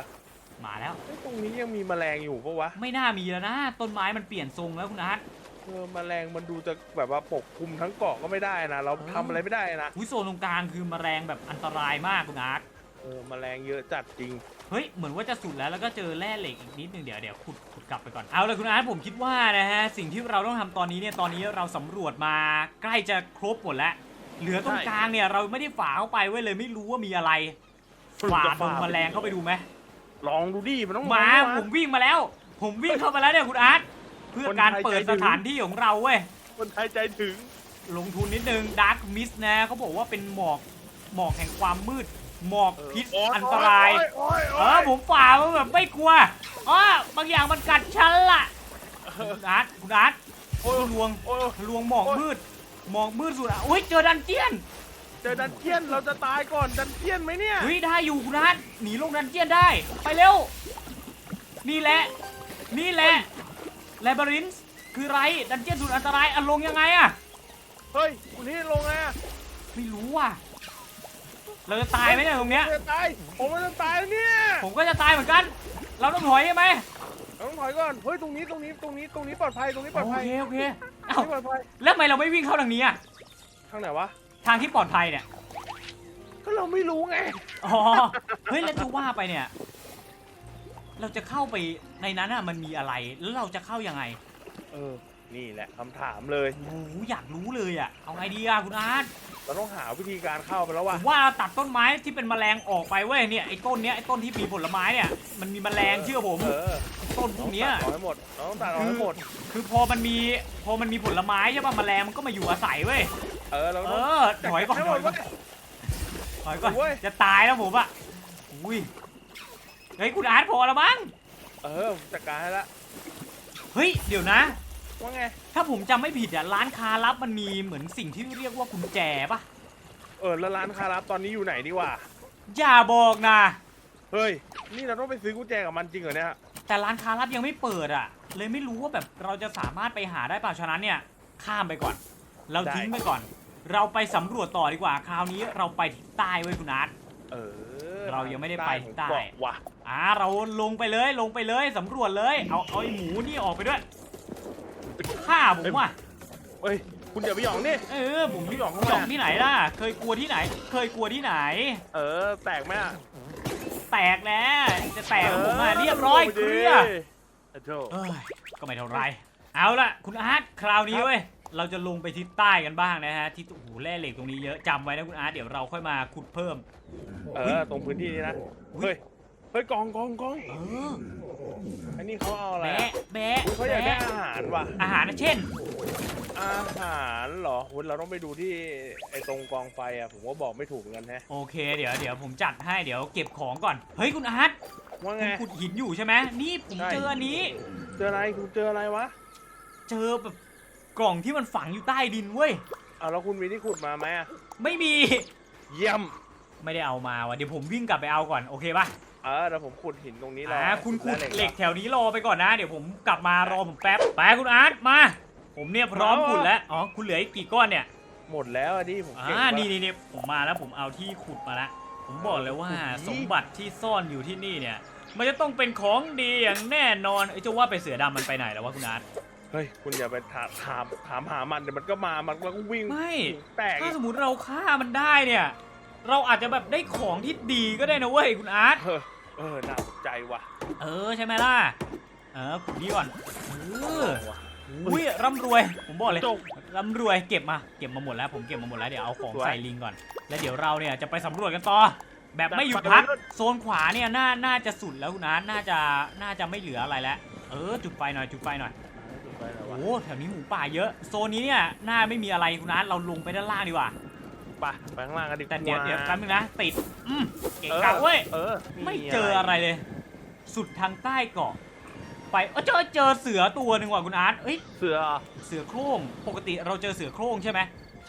S1: มาแล้ว
S2: เฮ้ยตรงนี้ยังมีแมลงอยู่ปะวะ
S1: ไม่น่ามีแล้วนะ ต้นไม้มันเปลี่ยนทรงแล้วคุณอาร์ต
S2: อออแมลงมันดูจะแบบว่าปกคลุมทั้งเกาะก็ไม่ได้นะเราทำอะไรไม่ได้นะ
S1: อุ้ยโซนตรงกลางคือแมลงแบบอันตรายมากคุณอาร์ต
S2: เออแมลงเยอะจัดจริง
S1: เฮ้ย เหมือนว่าจะสุดแล้วแล้วก็เจอแร่เหล็กอีกนิดนึงเดี๋ยวเดี๋ยวขุดขุดกลับไปก่อน เอาเลยคุณอาร์ตผมคิดว่านะฮะ สิ่งที่เราต้องทำตอนนี้เนี่ย ตอนนี้เราสำรวจมาใกล้จะครบหมดแล้ว เหลือตรง
S2: ใช่
S1: กลางเนี่ยเราไม่ได้ฝาเข้าไปเว้ยเลยไม่รู้ว่ามีอะไร ฝาดงแมลงเข้าไปดูไหม
S2: ลองดูดิมันต้อง
S1: หมา
S2: ลอง
S1: ผ
S2: ดู
S1: ม
S2: นะ
S1: วิ่งมาแล้ว ผมวิ่งเข้ามาแล้วเนี่ยคุณอาร์ตเพื่อ
S2: คน
S1: การ
S2: ไทย
S1: เปิด
S2: ใจถึ
S1: ส
S2: ง
S1: ถานที่ของเราเว้ย
S2: คนไทยใจถึง
S1: ลงทุนนิดนึงดาร์ m มิสนะเขาบอกว่าเป็นหมอกหมอกแห่งความมืด หมอกพิษ
S2: โย
S1: อันตราย
S2: โโอ้ย
S1: เอ
S2: โอ้
S1: อยผมฝ่ามันแบบไม่กลัวอ๋อบางอย่างมันกัดฉันล่ะคุณอาร์ตคุณอาร์ต
S2: โอ้ย
S1: ลวง
S2: โอ้ย
S1: ลวงหมอก
S2: โอ้ย
S1: มืด หมอกมืดสุดอะอุ้ยเจอดันเจียน
S2: เจอดันเจียนเราจะตายก่อนดันเจียนไหมเนี่ย
S1: เฮ้ยได้อยู่คุณอาร์ตหนีลงดันเจียนได้ ไปเร็ว นี่แหละ นี่แหละแลบ y รินส์คือไรดันเจียนสุดอันตรายอะลงยังไงอะ
S2: เฮ้ยคุณนี่ลงไงอะ
S1: ไม่รู้ว่ะเราจะตายไหมเนี่ยตรงเนี้ย
S2: ผมจะตาย ผมมันจะตายแล้วเนี่ย
S1: ผมก็จะตายเหมือนกัน เราต้องถอยใช่ไหม
S2: เราต้องถอยก่อน เฮ้ยตรงนี้ตรงนี้ตรงนี้ตรงนี้ปลอดภัยตรงนี้ปลอด
S1: โอ
S2: ภัย
S1: เคโอเค
S2: ตร
S1: เอ้าง
S2: นี้ปลอดภัย
S1: แล้วทำไมเราไม่วิ่งเข้าทางนี้อะ
S2: ทางไหนวะ
S1: ทางที่ปลอดภัยเนี่ย
S2: ก็เราไม่รู้ไง
S1: อ๋อ เฮ้ย แล้วจะว่าไปเนี่ย เราจะเข้าไปในนั้นอะมันมีอะไร แล้วเราจะเข้ายังไง
S2: เออ นี่แหละคำถามเลย
S1: โอ้โหอยากรู้เลยอะเอาไงดีอะคุณอาร์ต
S2: เราต้องหาวิธีการเข้าไปแล้ว
S1: ผ
S2: ว่ะ
S1: มว่าตัดต้นไม้ที่เป็นแมลงออกไปเว้ย เนี่ยไอ้ต้นเนี้ยไอ้ต้นที่มีผลไม้เนี่ย มันมีแมลงเชื่อผม
S2: เออ
S1: ต้นพวกเนี้ย
S2: ตัดออกให้หมดเราต้องตัดออกให้หมด
S1: คือพอมันมีพอมันมีผลไม้ใช่ป่ะแมลงมันก็มาอยู่อาศัยเว้ย
S2: เออเรา
S1: เอ
S2: ต้อง
S1: อถอยก่อน
S2: ให้
S1: ถ
S2: หม
S1: อ
S2: ด
S1: ยก่อน
S2: เว้ย
S1: ถอยก่อน
S2: เว้ย
S1: จะตายแล้วผมอะอุ้ยเฮ้ยคุณอาร์ตพอแล้วมั้ง
S2: เออผมจัดการให้ละ
S1: เฮ้ยเดี๋ยวนะ
S2: ว่าไง
S1: ถ้าผมจำไม่ผิดอะร้านค้าลับมันมีเหมือนสิ่งที่เรียกว่ากุญแจปะ
S2: เออแล้วร้านคารับตอนนี้อยู่ไหนดีวะ
S1: อย่าบอกนะ
S2: เฮ้ยนี่เราต้องไปซื้อกุญแจกับมันจริงเหรอเนี่ย
S1: แต่ร้านค้าลับยังไม่เปิดอะ เลยไม่รู้ว่าแบบเราจะสามารถไปหาได้เปล่าฉะนั้นเนี่ย ข้ามไปก่อน เราทิ้งไปก่อน เราไปสำรวจต่อดีกว่า คราวนี้เราไปทิศใต้ไว้ยคุณอาร์ต
S2: เออ
S1: เรายังไม่ได้ไป
S2: ของ
S1: ใต้
S2: เกาะว่ะ
S1: อ่าเราลงไปเลยลงไปเลยสำรวจเลย เอาเอาไอ้หมูนี่ออกไปด้วยฆ่าผมว่ะ
S2: เฮ้ยคุณอย่าไปหยองดิ
S1: เออผม
S2: พี่หยองเข้า
S1: หย
S2: มา
S1: องที่ไหนล่ะ เคยกลัวที่ไหน เคยกลัวที่ไหน
S2: เออ แตกไหมอะ
S1: แตกแล้วจะแตกกับผมอะเรียบร้อยเคลียร์
S2: เออโธ่
S1: เอ้ยก็ไม่เท่าไร เอาละคุณอาร์ตคราวนี้
S2: ครับ
S1: เว้ย เราจะลงไปทิศใต้กันบ้างนะฮะที่โอ้โหแร่เหล็กตรงนี้เยอะจำไว้นะคุณอาร์ตเดี๋ยวเราค่อยมาขุดเพิ่ม
S2: เออตรงพื้นที่นี้นะ
S1: อุ๊ย
S2: เฮ้ยเฮ้ยกองกองกอง
S1: เออ
S2: อันนี้เขาเอาอะไร
S1: แบะ
S2: อะ
S1: แบะ
S2: อุ๊ยเขาอยากได้
S1: แบะ
S2: อาหารว่ะ
S1: อาหารนะเช่น
S2: อาหารเหรอคุณเราต้องไปดูที่ไอ้ตรงกองไฟอะผมว่าบอกไม่ถูกเหมือนกันแฮะ
S1: โอเคเดี๋ยวเดี๋ยวผมจัดให้เดี๋ยวเก็บของก่อนเฮ้ยคุณอาร์ต
S2: ว่า
S1: คุ
S2: ไง
S1: ณขุดหินอยู่ใช่ไหมนี่ผม
S2: ใช่
S1: เจออันนี้
S2: เจออะไรคุณเจออะไรวะ
S1: เจอแบบ กล่องที่มันฝังอยู่ใต้ดินเว้ย
S2: เอาแล้วคุณมีที่ขุดมาไหมอะ
S1: ไม่มี
S2: เยี่ยม
S1: ไม่ได้เอามาว่ะเดี๋ยวผมวิ่งกลับไปเอาก่อนโอเคป่ะ
S2: เออเดี๋ยวผมขุดหินตรงนี้รอ
S1: อ่าคุณขุด
S2: แว
S1: เหล็กแถวนี้รอไปก่อนนะเดี๋ยวผมกลับมารอผมแป๊บไปคุณอาร์ตมา ผมเนี่ยพร้อมขุดแล้วอ๋อคุณเหลืออีกกี่ก้อนเนี่ย
S2: หมดแล้วอะดิผม
S1: อ่า
S2: เก็บไว้
S1: นี่นี่นี่ผมมาแล้วผมเอาที่ขุดมาแล้วผมบอกเลยว่า
S2: ขุดดี
S1: สมบัติที่ซ่อนอยู่ที่นี่เนี่ย มันจะต้องเป็นของดีอย่างแน่นอนไอ้ยจะว่าไปเสือดำมันไปไหนแล้ววะคุณอาร์ต
S2: เฮ้ยคุณอย่าไปถามถามถามหามันเดี๋ยวมันก็มามันก็วิ่ง
S1: ไม่
S2: แตก
S1: ถ้า
S2: อีก
S1: สมมติเราฆ่ามันได้เนี่ย เราอาจจะแบบได้ของที่ดีก็ได้นะเว้ยคุณอาร์ต
S2: เออเออน่าสนใจว่ะ
S1: เออใช่ไหมล่ะเออขุดนี่ก่อนเออ
S2: ว่ะ
S1: อุ้ยร่ำรวย ผมบอกเลย
S2: จบ
S1: ร่ำรวยเก็บมาเก็บมาหมดแล้วผมเก็บมาหมดแล้วเดี๋ยวเอาของ
S2: สวย
S1: ใส่ลิงก่อน แล้วเดี๋ยวเราเนี่ยจะไปสำรวจกันต่อแบบไม่หยุด
S2: แบบ
S1: พัก
S2: ไปเลย
S1: โซนขวาเนี่ยน่าน่าจะสุดแล้วคุณอาร์ตน่าจะน่าจะไม่เหลืออะไรแล้ว เออจุดไฟหน่อยจุดไฟหน่อย
S2: ไปแล้ว
S1: โอ้
S2: วะ
S1: โหแถวนี้หมูป่าเยอะ โซนนี้เนี่ยน่าไม่มีอะไรคุณอาร์ตเราลงไปด้านล่างดีกว่า
S2: ไปไปข้างล่างกันดีกว่า
S1: แต่เดี๋ยวเดี๋ยวแป๊บนึงนะติดอืมเก่ง
S2: เออ
S1: กะเว้ย
S2: เออ
S1: ไม่เจออะไรเลย สุดทางใต้เกาะ ไปเออเจอเจอเสือตัวหนึ่งว่ะคุณอาร์ตเอ้ย
S2: เสือเหรอ
S1: เสือโคร่งปกติเราเจอเสือโคร่งใช่ไหม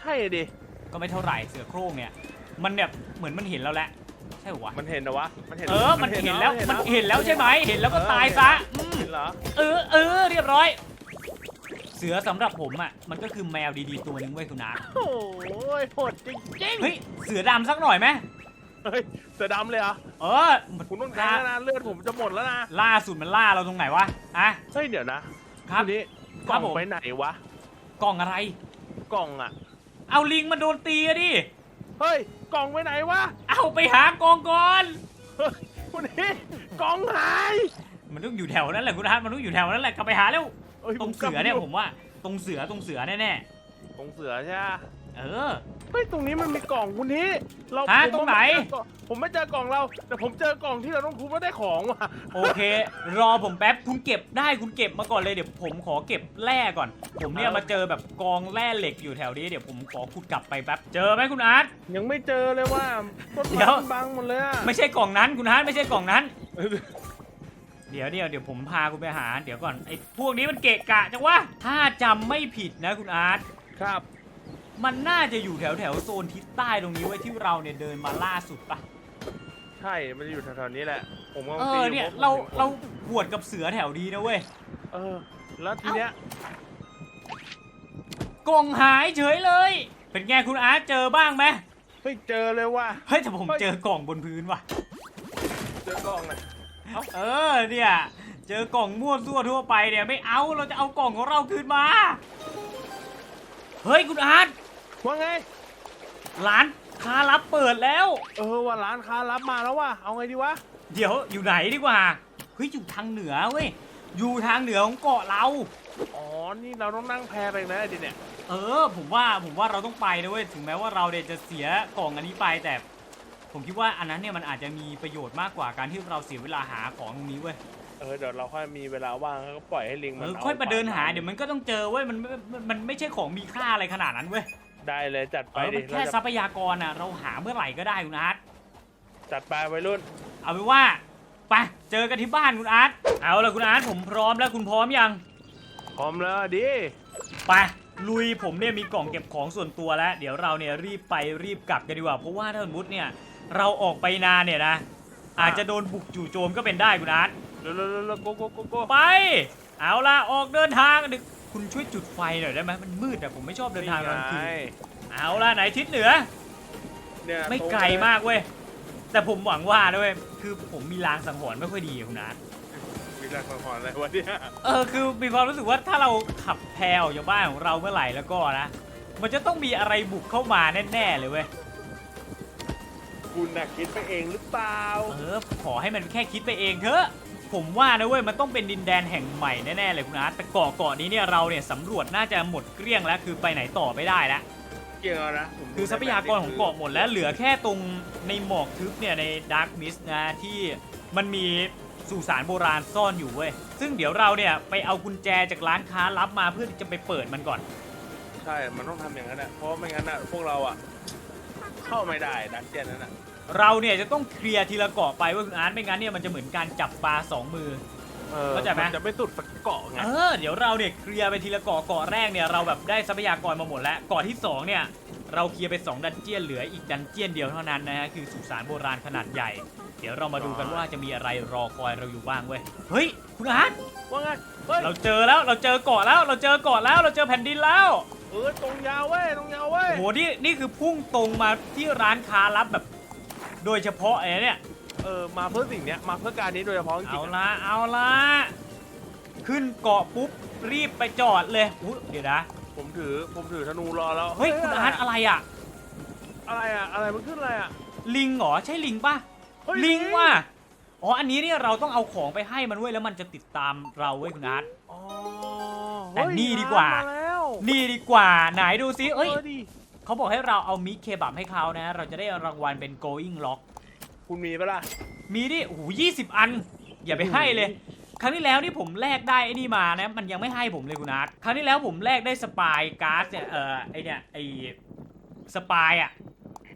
S2: ใช่ดิ
S1: ก็ไม่เท่าไหร่เสือโคร่งเนี่ย มันแบบเหมือนมันเห็นเราแล้วใช่เหรอวะ
S2: มันเห็นนะวะมันเห็น
S1: เออมันเห็นแล้วมันเห็นแล้วใช่ไหมเห็นแล้วก็ตายซะอืม
S2: เห็นเหรอ
S1: เออเออเรียบร้อย เสือสำหรับผมอะมันก็คือแมวดีๆตัวหนึงเว้ยคุณอาร์ต
S2: โอ้ยโหดจริงจริง
S1: เฮ้ยเสือดำสักหน่อยไหม
S2: เฮ้ยเสือดำเลยเหรอ
S1: เออ
S2: คุณต้องการแล้วนะเลือดผมจะหมดแล้วนะ
S1: ล่าสุดมันล่าเราตรงไหนวะอะ
S2: เฮ้ยเดี๋ยวนะครับณนี่
S1: ครับ
S2: กล่อง
S1: ผม
S2: ไปไหนวะ
S1: กล่องอะไร
S2: กล่องอะ
S1: เอาลิงมันโดนตีอะดิ
S2: เฮ้ยกล่องไปไหนวะ
S1: เอาไปหากองก่อน
S2: เฮ้ยคุณนี่กล่องหาย
S1: มันต้องอยู่แถวนั้นแหละคุณอาร์ตมันต้องอยู่แถวนั้นแหละกลับไปหาเร็ว
S2: อ้ ย
S1: ตรง
S2: กลั
S1: เสื
S2: บ
S1: อเนี่ย
S2: ไยู่
S1: ผมว่า ตรงเสือตรงเสือแน่
S2: ตรงเสือใช่ไหม
S1: ๆเออ
S2: เฮ้ยตรงนี้มันมีกล่องคุณนี่เรา
S1: ฮะ
S2: ผม
S1: ตรงไหน
S2: ผมไม่เจอกล่องเรา แต่ผมเจอกล่องที่เราต้องทุบแล้วได้ของว่ะ
S1: โอเค รอผมแป๊บคุณเก็บได้คุณเก็บมาก่อนเลยเดี๋ยวผมขอเก็บแร่ก่อน ผมเนี่ยมาเจอแบบกองแร่เหล็กอยู่แถวนี้เดี๋ยวผมขอขุดกลับไปแป๊บเจอไหมคุณอาร์ต
S2: ยังไม่เจอเลยว่าต้น
S1: เดี๋
S2: ไม้
S1: ยว
S2: มันบังหมดเลยอะ
S1: ไม่ใช่กล่องนั้นคุณอาร์ตไม่ใช่กล่องนั้น เดี๋ยวเดี๋ยวเดี๋ยวผมพาคุณไปหา เดี๋ยวก่อนไอ้พวกนี้มันเกะกะจังวะถ้าจำไม่ผิดนะคุณอาร์ต
S2: ครับ
S1: มันน่าจะอยู่แถวแถวโซนทิศใต้ตรงนี้ไว้ยที่เราเนี่ยเดินมาล่าสุดปะ
S2: ใช่ มันจะอยู่แถวๆนี้แหละ ผมก็
S1: เอ
S2: ตี
S1: อ
S2: อยู่
S1: เนี่ย
S2: ผม
S1: เรา
S2: ผม
S1: เราหวดกับเสือแถวดีนะเว้ย
S2: เออ แล้วทีเนี้ย
S1: กล่องหายเฉยเลย เป็นไงคุณอาร์ตเจอบ้างไหม
S2: ไม่เจอเลยว่ะ
S1: เฮ้ยแต่ผม
S2: เฮ้ย
S1: เจอกล่องบนพื้นว่ะ
S2: เจอกล่องเลย
S1: เออเนี่ย เจอกล่องมั่วซั่วทั่วไปเนี่ยไม่เอาเราจะเอากล่องของเราคืนมา เฮ้ยคุณอาร์ต
S2: ว่าไง
S1: ร้านค้ารับเปิดแล้ว
S2: เออว่าร้านค้ารับมาแล้วว่ะเอาไงดีวะ
S1: เดี๋ยวอยู่ไหนดีกว่าเฮ้ยอยู่ทางเหนือเว้ยอยู่ทางเหนือของเกาะเรา
S2: อ๋อ นี่เราต้องนั่งแพไปอีกแล้วดิเนี่ย
S1: เออ ผมว่าผมว่าเราต้องไปนะเว้ยถึงแม้ว่าเราเนี่ยจะเสียกล่องอันนี้ไปแต่ ผมคิดว่าอันนั้นเนี่ยมันอาจจะมีประโยชน์มากกว่าการที่เราเสียเวลาหาของตรงนี้เว้ย
S2: เออเดี๋ยวเราค่อยมีเวลาว่างแล้วก็ปล่อยให้ลิง
S1: เอ
S2: มัน
S1: อ
S2: เอา
S1: ค่อยมาเดินหา
S2: ป
S1: เดี๋ยวมันก็ต้องเจอเว้ยมันมันมันไม่ใช่ของมีค่าอะไรขนาดนั้นเว้ย
S2: ได้เลยจัด
S1: เอ
S2: ไป
S1: อ
S2: ดิ
S1: มันแค่
S2: เรา
S1: ทรั
S2: จะ
S1: พยากรอะเราหาเมื่อไหร่ก็ได้คุณอาร์ต
S2: จัดไปวัยรุ่น
S1: เอาเป็นว่าไปเจอกันที่บ้านคุณอาร์ตเอาละคุณอาร์ตผมพร้อมแล้วคุณพร้อมยัง
S2: พร้อมแล้วดิ
S1: ไปลุยผมเนี่ยมีกล่องเก็บของส่วนตัวแล้ว เดี๋ยวเราเนี่ยรีบไปรีบกลับกันดีกว่าเพราะว่าถ้าสมมติเนี่ย เราออกไปนานเนี่ยนะ อาจจะโดนบุกจู่โจมก็เป็นได้คุณอาร์ต
S2: เร็วๆๆๆโกโกโกโก
S1: ไป เอาละออกเดินทางดึกคุณช่วยจุดไฟหน่อยได้ไหมมันมืดอะผมไม่ชอบเดินทางกลางคืนเอาละไหนทิศเหนือ
S2: เนี่ย
S1: ไม่ไกลมากเว้ย แต่ผมหวังว่านะเว้ยคือผมมีลางสังหรณ์ไม่ค่อยดีคุณอาร์ต
S2: มีลักสังหรณ์อะไรวะเนี่ย
S1: เออคือมีความรู้สึกว่าถ้าเราขับแพรออกจากบ้านของเราเมื่อไหร่แล้วก็นะ มันจะต้องมีอะไรบุกเข้ามาแน่ๆเลยเว้ย
S2: คุณน่ะคิดไปเองหรือเปล่า
S1: เออขอให้มันแค่คิดไปเองเถอะ ผมว่านะเว้ยมันต้องเป็นดินแดนแห่งใหม่แน่ๆเลยคุณอาร์ตแต่เกาะเกาะนี้เนี่ยเราเนี่ยสำรวจน่าจะหมดเกลี้ยงแล้วคือไปไหนต่อไม่ได้แล้ว
S2: เกี่ยวนะผมดู
S1: คือทรัพยากรของเกาะหมดแล้วเหลือแค่ตรงในหมอกทึบเนี่ยในดาร์กมิสนะที่มันมีสุสานโบราณซ่อนอยู่เว้ย ซึ่งเดี๋ยวเราเนี่ยไปเอากุญแจจากร้านค้ารับมาเพื่อที่จะไปเปิดมันก่อน
S2: ใช่ มันต้องทำอย่างนั้นแหละเพราะไม่งั้นอะพวกเราอะ เข้าไม่ได้ดันเจี้ยนนั้นอะ
S1: เราเนี่ยจะต้องเคลียร์ทีละเกาะไปเว่าคุณอาร์ตไม่งั้นเนี่ยมันจะเหมือนการจับปลาสองมือ
S2: เออ
S1: เข้าใจไหม
S2: นจะไม่ตุดสักเกาะไง
S1: เออเดี๋ยวเราเนี่ยเคลียร์ไปทีละเกาะเกาะแรกเนี่ยเราแบบได้ทรัพยากรมาหมดแล้วเกาะที่สองเนี่ยเราเคลียร์ไปสองดันเจียนเหลืออีกดันเจียนเดียวเท่านั้นนะฮะคือสุสานโบราณขนาดใหญ่ เดี๋ยวเรามาดูกันว่าจะมีอะไรรอคอยเราอยู่บ้างเว้ยเฮ้ยคุณอาร์ต
S2: ว่าไงเฮ้ย
S1: เราเจอแล้วเราเจอเกาะแล้วเราเจอเกาะแล้วเราเจอแผ่นดินแล้ว
S2: เออตรงยาวเว้ยตรงยาวเว้ย
S1: โอ้โหนี่นี่คือพุ่งตรงมาที่ร้านค้ารับแบบ โดยเฉพาะไอ้เนี่ย
S2: เออมาเพื่อสิ่งเนี้ยมาเพื่อการนี้โดยเฉพาะจริ
S1: เอา
S2: งๆอะ
S1: ละเอาละขึ้นเกาะปุ๊บรีบไปจอดเลยอุ๊ยเดี๋ยวนะ
S2: ผมถือผมถือธนูรอแล้ว
S1: เฮ้ยคุณอาร์ตอะไรอะ
S2: อะไรอะอะไรมันขึ้นอะไรอะ
S1: ลิงเหรอใช่ลิงป่ะ
S2: เฮ้ย
S1: ลิงว่ะ อ๋อ อันนี้เนี่ยเราต้องเอาของไปให้มันเว้ยแล้วมันจะติดตามเราเว้ยคุณอาร์ต
S2: อ๋อ
S1: แต่
S2: เฮ้ย
S1: นี่ดีกว่า
S2: ร้นมาแล้ว
S1: นี่ดีกว่า ไหนดูซิเอ้ย
S2: เออดิ
S1: เขาบอกให้เราเอามิกเคบับให้เขานะ เราจะได้รางวัลเป็น going lock
S2: คุณมีปะล่ะ
S1: มีดิโอ้โหยี่สิบอัน อย่าไปให้เลย ครั้งที่แล้วที่ผมแลกได้ไอ้นี่มานะ มันยังไม่ให้ผมเลยคุณอาร์ตครั้งที่แล้วผมแลกได้สปายการ์ดเนี่ย เออไอเนี่ยไอสปายอะ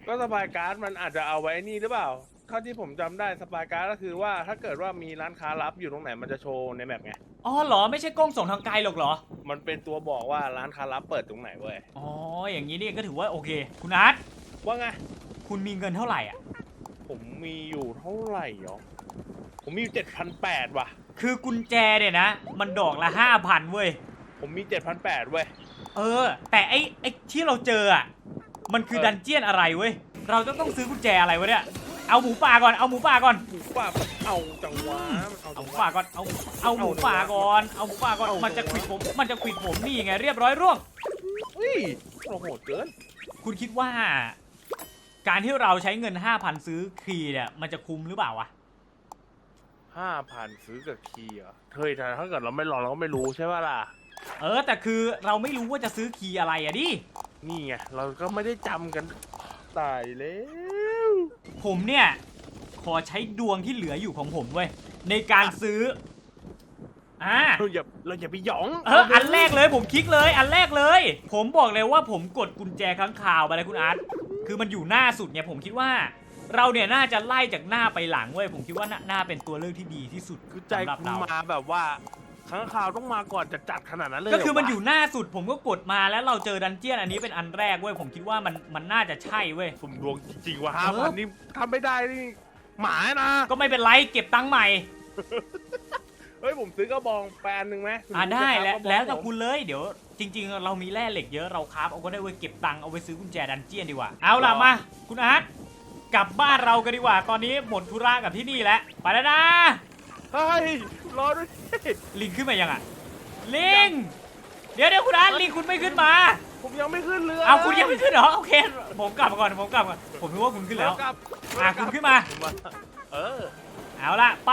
S2: ก็สปายการ์ดมันอาจจะเอาไว้นี่หรือเปล่าเท่าที่ผมจำได้สปายการ์ดก็คือว่าถ้าเกิดว่ามีร้านค้ารับอยู่ตรงไหนมันจะโชว์ในแมปไง
S1: อ๋อเหรอไม่ใช่กล้องส่องทางไกลหรอกเหรอ
S2: มันเป็นตัวบอกว่าร้านค้ารับเปิดตรงไหนเว้ย
S1: อ๋ออย่างนี้นี่ก็ถือว่าโอเค คุณอาร์ต
S2: ว่าไง
S1: คุณมีเงินเท่าไหร่อะ
S2: ผมมีอยู่เท่าไหร่หรอผมมีอยู่เจ็ดพันแปดว่ะ
S1: คือกุญแจเนี่ยนะ มันดอกละห้าพันเว้ย
S2: ผมมีเจ็ดพันแปดเว้ย
S1: เออ แต่ไอ้ไอ้ที่เราเจออะ มันคือ
S2: เออ
S1: ดันเจียนอะไรเว้ย เราจะต้องซื้อกุญแจอะไรวะเนี่ย เอาหมูป่าก่อน เอาหมูป่าก่อน
S2: หมูป่ามันเอาจังหวะมันเอา
S1: เอา
S2: จั
S1: ห
S2: ง
S1: มู
S2: หวะ
S1: ป่าก่อน เอา เอาหมูป่าก่อน เอาหมูป่าก่อน
S2: เอา
S1: มันจะ
S2: จังหวะ
S1: ขวิดผม มันจะขวิดผมนี่ไงเรียบร้อยร่วง
S2: อุ้ยโอ้โหดเกิน
S1: คุณคิดว่า การที่เราใช้เงิน 5,000 ซื้อคีย์เนี่ย มันจะคุ้มหรือเปล่าวะ
S2: ห้าพันซื้อกับคีย์เหรอเฮ้ยแต่ถ้าเกิดเราไม่ลองเราก็ไม่รู้ใช่ป่ะล่ะ
S1: เออ แต่คือเราไม่รู้ว่าจะซื้อคีย์อะไรอะดิ
S2: นี่ไง เราก็ไม่ได้จำกัน ตายแล้ว
S1: ผมเนี่ย ขอใช้ดวงที่เหลืออยู่ของผมเว้ยในการซื้ออ่า
S2: เราอย่าเราอย่าไปหยอง
S1: เอออันแรกเลยผมคลิกเลย อันแรกเลย ผมบอกเลยว่าผมกดกุญแจค้างคาวไปเลยคุณอาร์ตคือมันอยู่หน้าสุดเนี่ยผมคิดว่า เราเนี่ยน่าจะไล่จากหน้าไปหลังเว้ยผมคิดว่าน่าน่าเป็นตัวเลือกที่ดีที่สุด
S2: คือใจ
S1: สำหรับ
S2: คุณ
S1: เรา
S2: มาแบบว่า ค้างคาวต้องมาก่อนจะจัดขนาดนั้นเลย
S1: ก็คือมัน
S2: เหรวะ
S1: อยู่หน้าสุดผมก็กดมาแล้วเราเจอดันเจียนอันนี้เป็นอันแรกเว้ยผมคิดว่ามันมันน่าจะใช่เว้ย
S2: สุ่มดวงจริงๆว่ะห้า
S1: เอ
S2: พั
S1: อ
S2: นนี่ทำไม่ได้นี่หมานะ
S1: ก็ไม่เป็นไรเก็บตังค์ใหม่
S2: เฮ้ยผมซื้อกระบองแปนหนึ่งไหม
S1: อ่าได้แล้ว
S2: ผมจะ
S1: แล้วแต่
S2: ผม
S1: คุณเลยเดี๋ยวจริง ๆ เรามีแร่เหล็กเยอะเราคราฟเอาก็ได้เว้ยเก็บตังค์เอาไปซื้อกุญแจดันเจียนดีกว่าเอาล่ะมา คุณอาร์ตกลับบ้านเรากันดีกว่า ตอนนี้หมดธุระกับที่นี่แล้วไปแล้วนะ
S2: เฮ้ย รอด้วย
S1: ลิงขึ้นมายังอะ ลิง เดี๋ยวเดี๋ยวคุณอาร์ลิงคุณไม่ขึ้นมา
S2: ผมยังไม่ขึ้นเรือ
S1: เอาคุณยังไม่ขึ้นเหรอ โอเค ผมกลับก่อน ผมกลับก่อน ผมรู้ว่าคุณขึ้นแล้ว อะคุณขึ้นมา
S2: เออ
S1: เอาละไป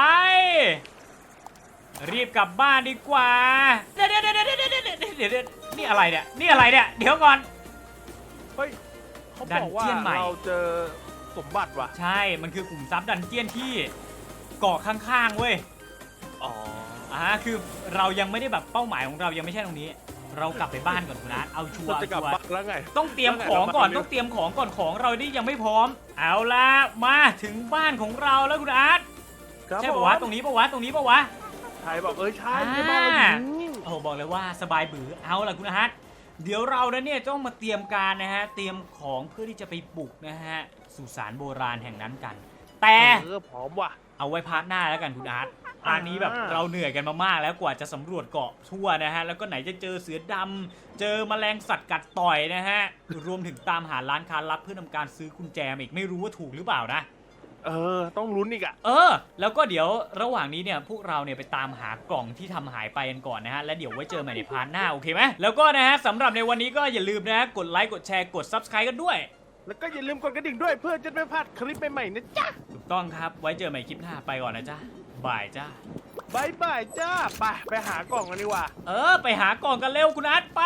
S1: รีบกลับบ้านดีกว่า เดี๋ยวเดี๋ยวเดี๋ยวเดี๋ยวเดี๋ยวเดี๋ยวนี่อะไรเนี่ย นี่อะไรเนี่ย เดี๋ยวก่อน
S2: เฮ้ย เขาบอกว่า
S1: เรา
S2: เจอสมบัติว่ะ
S1: ใช่ มันคือกลุ่มซับดันเจียนที่เกาะข้างๆเว้ย
S2: อ๋อ
S1: อ่าคือเรายังไม่ได้แบบเป้าหมายของเรายังไม่ใช่ตรงนี้ เรากลับไปบ้านก่อนคุณอาร์ตเอาชัว
S2: เรา
S1: ร์
S2: จะกลับ
S1: ชัวร์
S2: บ้านแล้วไง
S1: ต้องเตรียมของก่อน
S2: แล้วไง
S1: ต้องเตรียมของก่อนของเรานี่ยังไม่พร้อม เอาละมาถึงบ้านของเราแล้วคุณอาร์ต
S2: ครับ
S1: ใช่
S2: ผ
S1: ปะ
S2: ม
S1: วะตรงนี้ปะวะตรงนี้ปะวะ
S2: ใครบอกเอ้ยใช่
S1: อ่า
S2: ใช่บ้านเราอยู่นี่
S1: โอ้โหบอกเลยว่าสบายบือเอาล่ะคุณอาร์ตเดี๋ยวเรานะเนี่ยต้องมาเตรียมการนะฮะ เตรียมของเพื่อที่จะไปบุกนะฮะสุสานโบราณแห่งนั้นกัน แต่
S2: เออพร้อมว่ะ
S1: เอาไว้พาร์ทหน้าแล้วกันคุณอาร์ต พาร์ทนี้แบบ
S2: อ่า
S1: เราเหนื่อยกันมามากแล้วกว่าจะสำรวจเกาะทั่วนะฮะ แล้วก็ไหนจะเจอเสือดำเจอแมลงสัตว์กัดต่อยนะฮะ รวมถึงตามหาร้านค้าลับเพื่อทำการซื้อกุญแจมาอีกไม่รู้ว่าถูกหรือเปล่านะ
S2: เออ ต้องลุ้นอีกอะ
S1: เออ แล้วก็เดี๋ยวระหว่างนี้เนี่ยพวกเราเนี่ยไปตามหากล่องที่ทำหายไปกันก่อนนะฮะ และเดี๋ยวไว้เจอใหม่ในพาร์ทหน้าโอเคไหมแล้วก็นะฮะสำหรับในวันนี้ก็อย่าลืมนะฮะกดไลค์กดแชร์กด Subscribe กันด้วย
S2: แล้วก็อย่าลืมกดกระดิ่งด้วยเพื่อจะไม่พลาดคลิปใหม่ๆนะจ๊ะ
S1: ถูกต้องครับ ไว้เจอใหม่คลิปหน้าไปก่อนนะจ๊ะ บายจ้า
S2: บายบายจ้า ไป ไปหากล่องกันดีกว่า
S1: เออ ไปหากล่องกันเร็วคุณอาร์ตไป